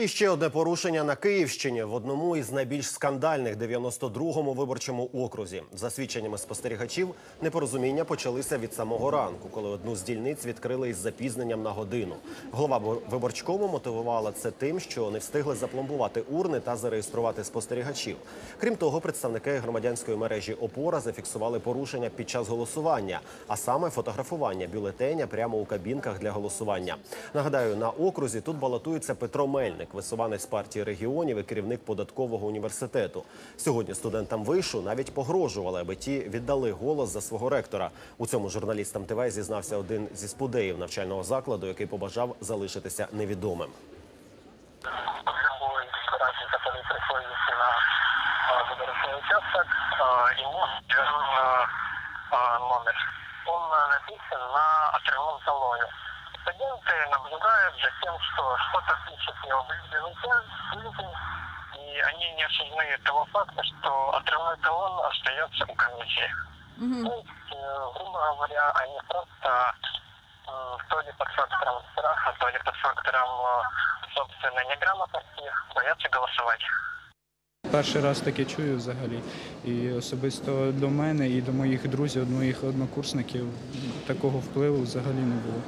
І ще одне порушення на Київщині в одному із найбільш скандальних 92-му виборчому окрузі. За свідченнями спостерігачів, непорозуміння почалися від самого ранку, коли одну з дільниць відкрили із запізненням на годину. Голова виборчкому мотивувала це тим, що не встигли запломбувати урни та зареєструвати спостерігачів. Крім того, представники громадянської мережі ОПОРА зафіксували порушення під час голосування, а саме фотографування бюлетеня прямо у кабінках для голосування. Нагадаю, на окрузі тут балотується Петро Мельник, висуванець партії регіонів і керівник податкового університету. Сьогодні студентам вишу навіть погрожували, аби ті віддали голос за свого ректора. У цьому журналістам ТВ зізнався один зі спудеїв навчального закладу, який побажав залишитися невідомим. любой избиратель, который приходит на а, выборочный участок, а, ему введен а, а, номер. Он а, написан на отрывном талоне. Студенты наблюдают за тем, что что-то пишет его бюллетень, и они не осознают того факта, что отрывной талон остается у комиссии. То есть, э, грубо говоря, они просто м, то ли под фактором страха, то ли под фактором э, собственной неграмотности боятся голосовать. Перший раз таке чую взагалі. І особисто до мене і до моїх друзів, до моїх однокурсників такого впливу взагалі не було.